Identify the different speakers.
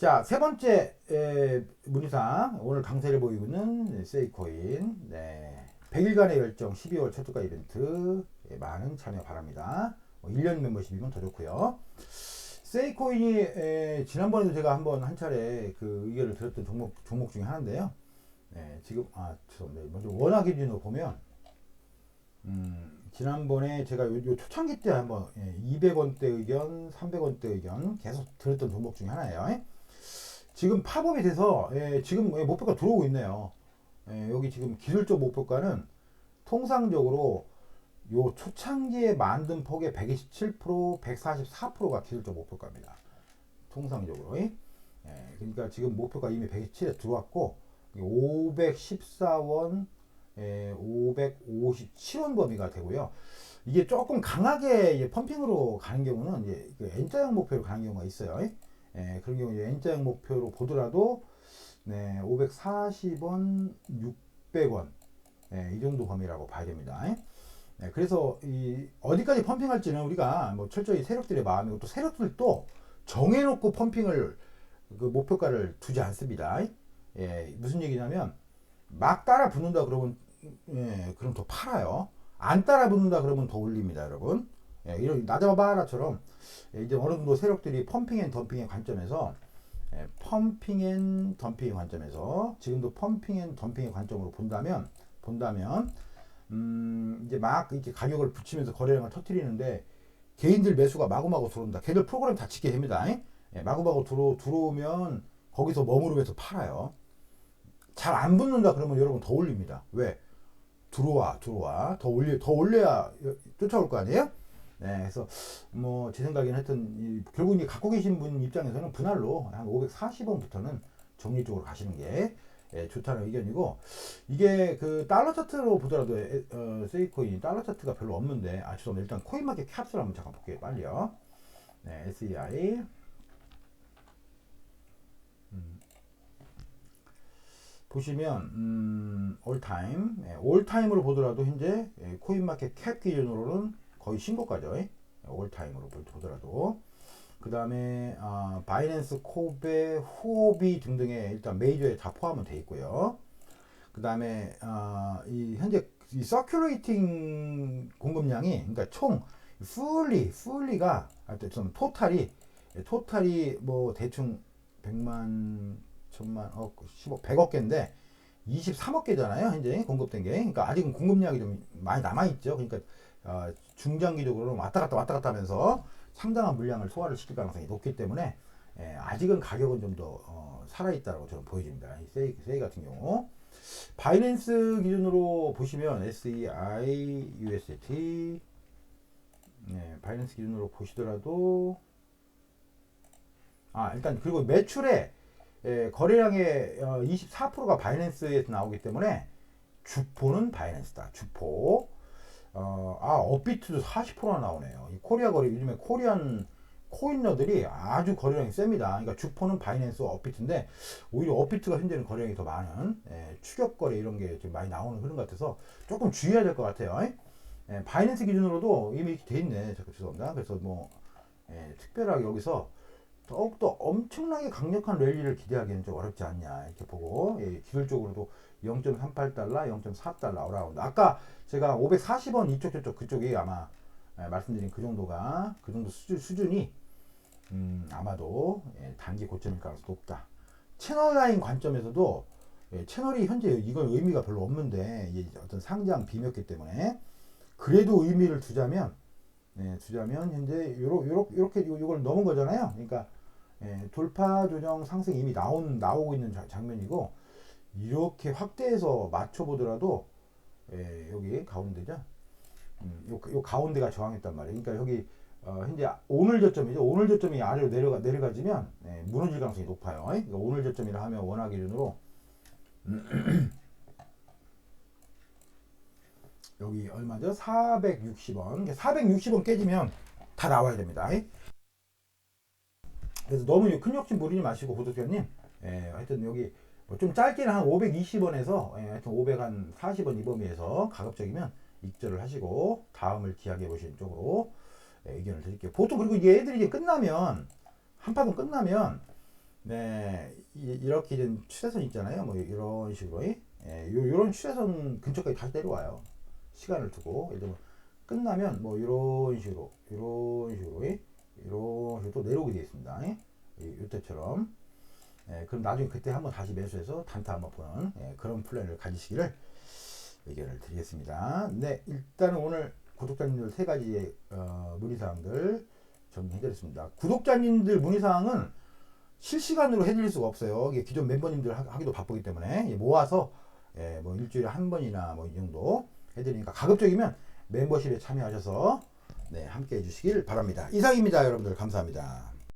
Speaker 1: 자, 세 번째 에, 문의사항 오늘 강세를 보이고 있는 세이코인 네. 100일간의 열정 12월 첫 주가 이벤트 예, 많은 참여 바랍니다. 뭐 1년 멤버십이면 더 좋고요. 세이코인이 에, 지난번에도 제가 한번 한 차례 그 의견을 드렸던 종목 종목 중에 하나인데요. 네, 지금 아 죄송합니다. 먼저 원화 기준으로 보면 음, 지난번에 제가 요, 요 초창기 때 한번 예, 200원대 의견, 300원대 의견 계속 드렸던 종목 중에 하나예요. 예? 지금 팝업이 돼서 예, 지금 예, 목표가 들어오고 있네요. 예, 여기 지금 기술적 목표가는 통상적으로 요 초창기에 만든 폭의 127%, 144%가 기술적 목표가입니다. 통상적으로. 예, 그러니까 지금 목표가 이미 127에 들어왔고 514원, 예, 557원 범위가 되고요. 이게 조금 강하게 펌핑으로 가는 경우는 이제 그 N자형 목표로 가는 경우가 있어요. 예, 그런 경우 N자형 목표로 보더라도 네, 540원, 600원 예, 이 정도 범위라고 봐야 됩니다. 네, 그래서 이 어디까지 펌핑할지는 우리가 뭐 철저히 세력들의 마음이고 또 세력들도 정해놓고 펌핑을 그 목표가를 두지 않습니다. 예, 무슨 얘기냐면 막 따라 붙는다 그러면 예, 그럼 더 팔아요. 안 따라 붙는다 그러면 더 올립니다, 여러분. 예, 이런 나자바라처럼 예, 이제 어느 정도 세력들이 펌핑 앤 덤핑의 관점에서 예, 펌핑 앤 덤핑의 관점에서 지금도 펌핑 앤 덤핑의 관점으로 본다면 본다면 음, 이제 막 이렇게 가격을 붙이면서 거래량을 터트리는데 개인들 매수가 마구마구 들어온다. 걔들 프로그램 다 지게 됩니다. 예, 마구마구 들어 들어오면 거기서 머무르면서 팔아요. 잘 안 붙는다 그러면 여러분 더 올립니다. 왜? 들어와 들어와 더 올려 더 올려야 쫓아올 거 아니에요? 네, 그래서 뭐 제 생각에는 하여튼 이, 결국 이제 갖고 계신 분 입장에서는 분할로 한 540원부터는 정리 쪽으로 가시는 게 예, 좋다는 의견이고 이게 그 달러 차트로 보더라도 에, 어, 세이코인 달러 차트가 별로 없는데 아 죄송합니다. 일단 코인마켓 캡슐 한번 잠깐 볼게요 빨리요. 네 SEI 음. 보시면 음, 올타임 예, 올타임으로 보더라도 현재 예, 코인마켓 캡 기준으로는 거의 신고가죠 예, 올타임으로 보더라도. 그 다음에 어, 바이낸스, 코베, 후오비 등등의 일단 메이저에 다 포함은 돼 있고요. 그 다음에 어, 이 현재 이 서큘레이팅 공급량이 그러니까 총 풀리 풀리가 하여튼 좀 토탈이 토탈이 뭐 대충 100만 천만 억 10억 100억 개인데 23억 개잖아요 현재 공급된 게. 그러니까 아직은 공급량이 좀 많이 남아 있죠. 그러니까 어, 중장기적으로 왔다 갔다 왔다 갔다 하면서 상당한 물량을 소화를 시킬 가능성이 높기 때문에 예, 아직은 가격은 좀더 어, 살아있다고 저는 보여집니다. 이 세이, 세이 같은 경우 바이낸스 기준으로 보시면 SEI, USDT 네, 바이낸스 기준으로 보시더라도 아 일단 그리고 매출의 예, 거래량의 어, 24%가 바이낸스에서 나오기 때문에 주포는 바이낸스다. 주포 어, 아, 업비트도 40%나 나오네요. 이 코리아 거래, 요즘에 코리안 코인러들이 아주 거래량이 셉니다. 그러니까 주포는 바이낸스 업비트인데, 오히려 업비트가 현재는 거래량이 더 많은, 예, 추격 거래 이런 게 지금 많이 나오는 흐름 같아서 조금 주의해야 될 것 같아요. 예, 바이낸스 기준으로도 이미 이렇게 돼 있네. 죄송합니다. 그래서 뭐, 예, 특별하게 여기서 더욱더 엄청나게 강력한 랠리를 기대하기는 좀 어렵지 않냐. 이렇게 보고, 예, 기술적으로도 0.38달러, 0.4달러 어라운드. 아까 제가 540원 이쪽 저쪽 그쪽이 아마 예, 말씀드린 그 정도가 그 정도 수준, 수준이 음, 아마도 예, 단기 고점일 가능성이 높다. 채널 라인 관점에서도 예, 채널이 현재 이건 의미가 별로 없는데 어떤 상장 비묘기 때문에 그래도 의미를 두자면 예, 두자면 현재 요러, 요렇게 이걸 넘은 거잖아요. 그러니까 예, 돌파 조정 상승 이미 나온 나오고 있는 자, 장면이고 이렇게 확대해서 맞춰보더라도 예, 여기 가운데죠. 음, 요, 요 가운데가 저항했단 말이에요. 그러니까 여기 어, 현재 오늘 저점이죠. 오늘 저점이 아래로 내려가 내려가지면 예, 무너질 가능성이 높아요. 그러니까 오늘 저점이라 하면 원화 기준으로 여기 얼마죠? 460원. 460원 깨지면 다 나와야 됩니다. 그래서 너무 큰 욕심 부리지 마시고 구독자님, 예, 하여튼 여기 뭐좀 짧게는 한 520원에서 예, 하여튼 540원 이 범위에서 가급적이면 입절을 하시고 다음을 기약해 보시는 쪽으로 예, 의견을 드릴게요. 보통 그리고 애들이 이제 끝나면 한 파동 끝나면 네, 이- 이렇게 된 추세선 있잖아요. 뭐 이런 식으로, 예, 요, 요런 추세선 근처까지 다시 내려와요. 시간을 두고, 예를 들면 끝나면 뭐 이런 식으로, 이런 식으로, 예, 또 내려오게 되어 있습니다. 예, 이- 이때처럼. 예, 그럼 나중에 그때 한번 다시 매수해서 단타 한번 보는 예, 그런 플랜을 가지시기를 의견을 드리겠습니다. 네, 일단은 오늘 구독자님들 세 가지의 어, 문의사항들 정리해드렸습니다. 구독자님들 문의사항은 실시간으로 해드릴 수가 없어요. 이게 기존 멤버님들 하- 하기도 바쁘기 때문에 예, 모아서 예, 뭐 일주일에 한 번이나 뭐 이 정도 해드리니까 가급적이면 멤버십에 참여하셔서 네, 함께 해주시길 바랍니다. 이상입니다, 여러분들 감사합니다.